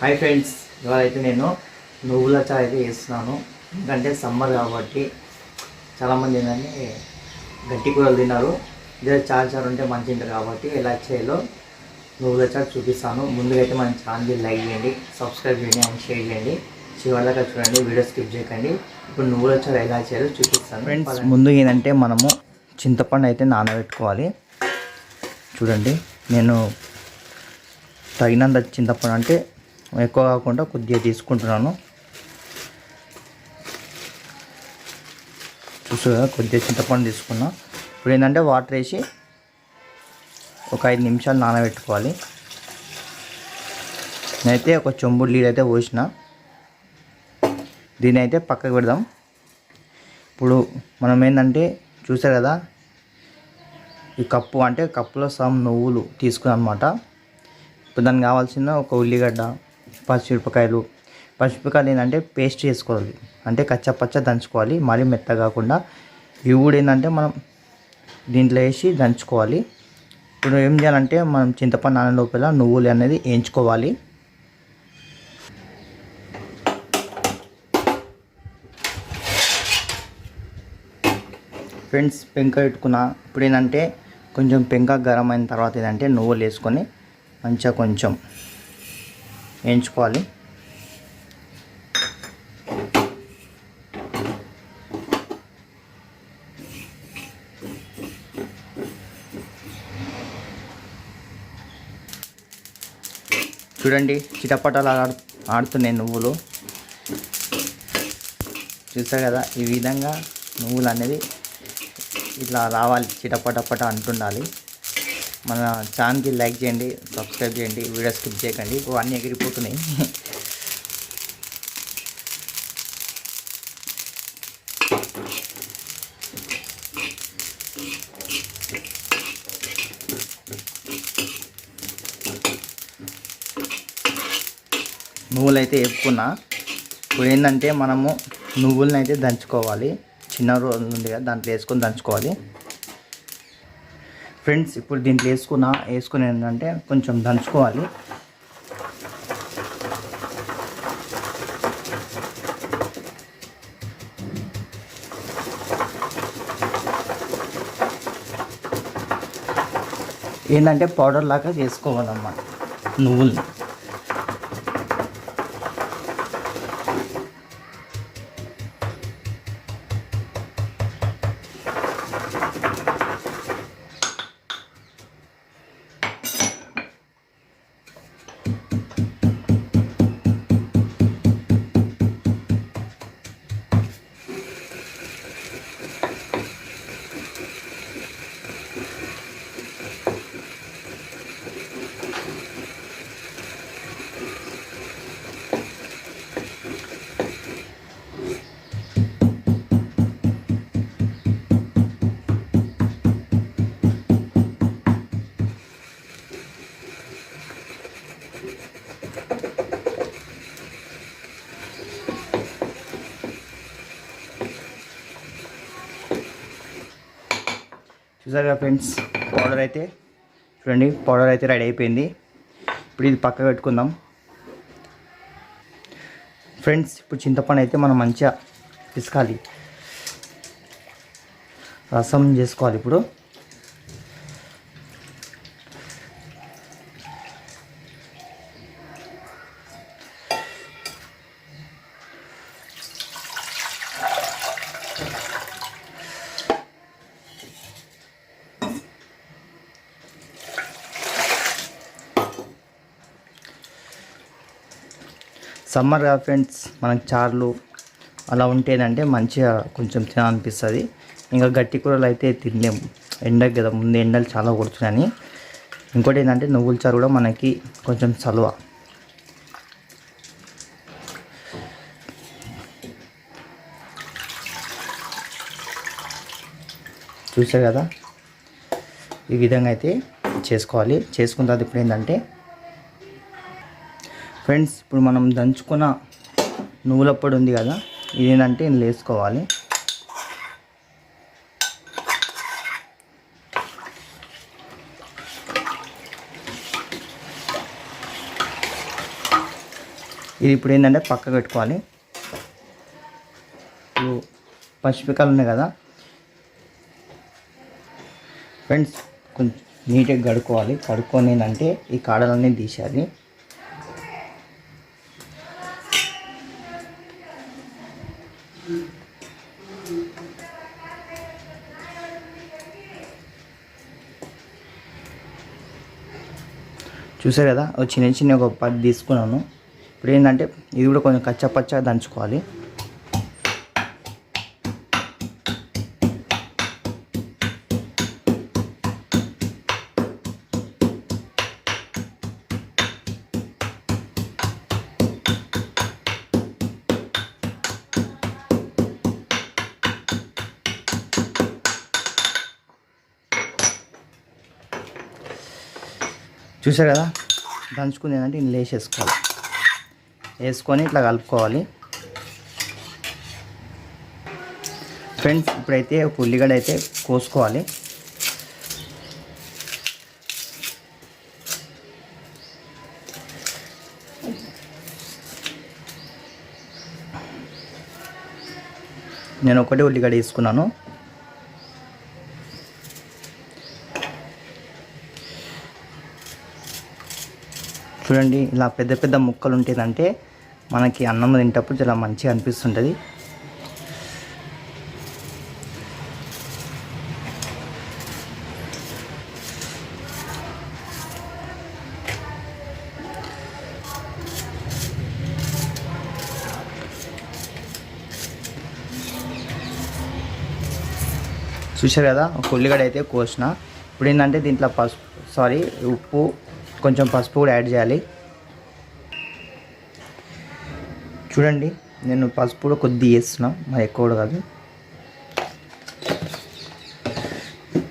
Hi friends ఇవాళ అయితే నేను నువ్వుల చాయ్ అయితే చేస్తున్నాను. ఎందుకంటే సమ్మర్ కాబట్టి చాలామంది ఏంటంటే గట్టి కూరలు తిన్నారు. ఇదే చాయ్ చారు ఉంటే మంచి ఉంటుంది కాబట్టి ఎలా చేయాలో నువ్వుల చాయ్ చూపిస్తాను. ముందుగా అయితే మన ఛానల్ని లైక్ చేయండి సబ్స్క్రైబ్ చేయండి అండ్ షేర్ చేయండి. చివరిదాకా చూడండి వీడియో స్కిప్ చేయకండి. ఇప్పుడు నువ్వుల చాయ్ ఎలా చేయాలో చూపిస్తాను. ఫ్రెండ్స్ ముందు ఏంటంటే మనము చింతపండు అయితే నానబెట్టుకోవాలి. చూడండి నేను తగినంత చింతపండు అంటే ఎక్కువ కాకుండా కొద్దిగా తీసుకుంటున్నాను. చూసు కదా కొద్దిగా చింతపండు తీసుకున్నా. ఇప్పుడు ఏంటంటే వాటర్ వేసి ఒక ఐదు నిమిషాలు నానబెట్టుకోవాలి. నేనైతే ఒక చెంబుడు నీళ్ళు అయితే పోసిన. దీని అయితే పక్కకు పెడదాం. ఇప్పుడు మనం ఏంటంటే చూసారు కదా ఈ కప్పు అంటే కప్పులో సమ్ నువ్వులు తీసుకున్నాం అనమాట ఇప్పుడు దానికి కావాల్సిన ఒక ఉల్లిగడ్డ పచ్చిమిరపకాయలు. పచ్చిమిరపకాయలు ఏంటంటే పేస్ట్ చేసుకోవాలి. అంటే కచ్చా పచ్చ దంచుకోవాలి. మరీ మెత్త కాకుండా ఇవి కూడా ఏంటంటే మనం దీంట్లో వేసి దంచుకోవాలి. ఇప్పుడు ఏం చేయాలంటే మనం చింతపండు నాన్న లోపల నువ్వులు అనేది వేయించుకోవాలి. ఫ్రెండ్స్ పెంక పెట్టుకున్న ఇప్పుడు ఏంటంటే కొంచెం పెంక గరం అయిన తర్వాత ఏంటంటే నువ్వులు వేసుకొని మంచిగా కొంచెం వేయించుకోవాలి. చూడండి చిటపటాలు ఆడు ఆడుతున్నాయి నువ్వులు. చూస్తారు కదా ఈ విధంగా నువ్వులు అనేది ఇట్లా రావాలి చిటపటపట అంటుండాలి. మన ఛానల్కి లైక్ చేయండి సబ్స్క్రైబ్ చేయండి వీడియో స్కిప్ చేయకండి. ఇప్పుడు అన్నీ ఎగిరిపోతున్నాయి. నువ్వులు అయితే వేపుకున్నా. ఇప్పుడు ఏంటంటే మనము నువ్వులను అయితే దంచుకోవాలి. చిన్న రోజు ఉంది కదా దాంట్లో వేసుకొని దంచుకోవాలి. ఫ్రెండ్స్ ఇప్పుడు దీంట్లో వేసుకున్న వేసుకుని ఏంటంటే కొంచెం దంచుకోవాలి. ఏంటంటే పౌడర్ లాగా చేసుకోవాలన్నమాట నువ్వుల్ని. చూసారుగా ఫ్రెండ్స్? పౌడర్ అయితే చూడండి పౌడర్ అయితే రెడీ అయిపోయింది. ఇప్పుడు ఇది పక్క పెట్టుకుందాం. ఫ్రెండ్స్ ఇప్పుడు చింతపండు అయితే మనం మంచిగా పిసకాలి. రసం చేసుకోవాలి ఇప్పుడు. సమ్మర్ కదా ఫ్రెండ్స్ మనకు చార్లు అలా ఉంటేనంటే మంచిగా కొంచెం తినాలనిపిస్తుంది. ఇంకా గట్టి కూరలు అయితే తినలేము ఎండకు కదా ముందు ఎండలు చాలా కొడుతున్నాయని. ఇంకోటి ఏంటంటే నువ్వుల చారు కూడా మనకి కొంచెం చలువ చూసారు కదా? ఈ విధంగా అయితే చేసుకోవాలి. చేసుకున్న తర్వాత ఇప్పుడు ఏంటంటే ఫ్రెండ్స్ ఇప్పుడు మనం దంచుకున్న నువ్వుల పొడి ఉంది కదా ఇదేంటంటే ఇందులో వేసుకోవాలి. ఇది ఇప్పుడు ఏంటంటే పక్క పెట్టుకోవాలి. ఇప్పుడు ఉన్నాయి కదా. ఫ్రెండ్స్ కొంచెం నీట్గా కడుక్కోవాలి. కడుక్కొని ఏంటంటే ఈ కాడలన్నీ తీసేయాలి. చూసారు కదా? ఒక చిన్న చిన్న ఒక పది తీసుకున్నాను. ఇప్పుడు ఏంటంటే ఇది కూడా కొంచెం కచ్చా దంచుకోవాలి. చూసారు కదా? దంచుకుంది ఏంటంటే ఇందులో వేసేసుకోవాలి. వేసుకొని ఇట్లా కలుపుకోవాలి. ఫ్రెండ్స్ ఇప్పుడైతే ఒక ఉల్లిగడ్డ అయితే కోసుకోవాలి. నేను ఒకటి ఉల్లిగడ్డ తీసుకున్నాను చూడండి ఇలా పెద్ద పెద్ద ముక్కలు ఉంటుందంటే మనకి అన్నం తింటప్పుడు చాలా మంచిగా అనిపిస్తుంటుంది. చూశారు కదా ఒక ఉల్లిగడ్డ అయితే కోసిన. ఇప్పుడు ఏంటంటే దీంట్లో పసుపు సారీ ఉప్పు కొంచెం పసుపు కూడా యాడ్ చేయాలి. చూడండి నేను పసుపు కూడా కొద్ది వేస్తున్నా మరి ఎక్కువ కూడా కాదు.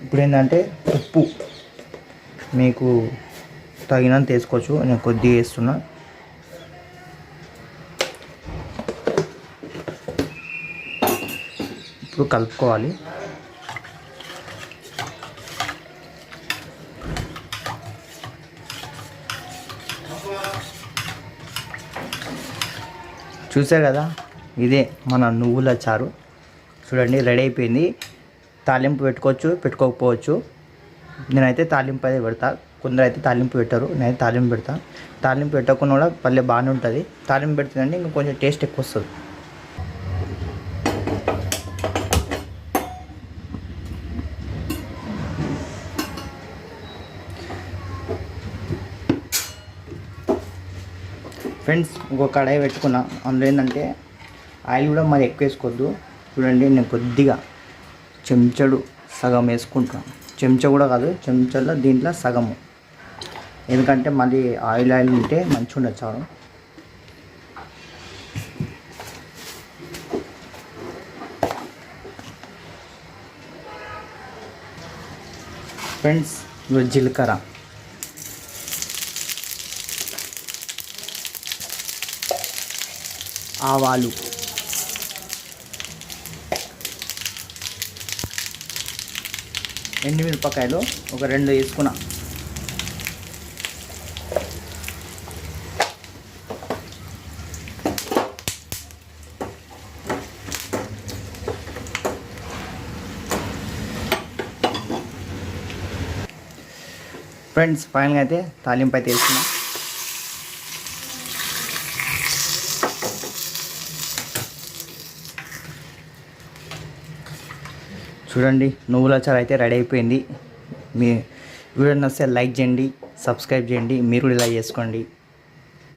ఇప్పుడు ఏంటంటే ఉప్పు మీకు తగినంత వేసుకోవచ్చు నేను కొద్దిగా వేస్తున్నా. ఇప్పుడు కలుపుకోవాలి. చూసా కదా? ఇదే మన నువ్వుల చారు. చూడండి రెడీ అయిపోయింది. తాలింపు పెట్టుకోవచ్చు పెట్టుకోకపోవచ్చు. నేనైతే తాలింపు అయితే పెడతా. కొందరు అయితే తాలింపు పెట్టరు నేనైతే తాలింపు పెడతా. తాలింపు పెట్టకుండా కూడా పల్లె బాగానే ఉంటుంది. తాలింపు పెడుతుందంటే ఇంకా కొంచెం టేస్ట్ ఎక్కువ వస్తుంది. ఫ్రెండ్స్ ఇంకో కడాయి పెట్టుకున్నా. అందులో ఏంటంటే ఆయిల్ కూడా మరి ఎక్కువ వేసుకోవద్దు. చూడండి నేను కొద్దిగా చెంచాడు సగం వేసుకుంటాను చెంచా కూడా కాదు చెంచాలో దీంట్లో సగము. ఎందుకంటే మళ్ళీ ఆయిల్ ఆయిల్ ఉంటే మంచిగా ఉండదు చాలు ఫ్రెండ్స్ జీలకర్ర. ఆవాలు. ఎండుమిరపకాయలు ఒక రెండు వేసుకున్నా. ఫ్రెండ్స్ ఫైనల్గా అయితే తాలింపు అయితే వేసుకున్నాం. చూడండి నువ్వుల చారు అయితే రెడీ అయిపోయింది. మీ వీడియో నచ్చితే లైక్ చేయండి సబ్స్క్రైబ్ చేయండి మీరు కూడా ఇలా చేసుకోండి.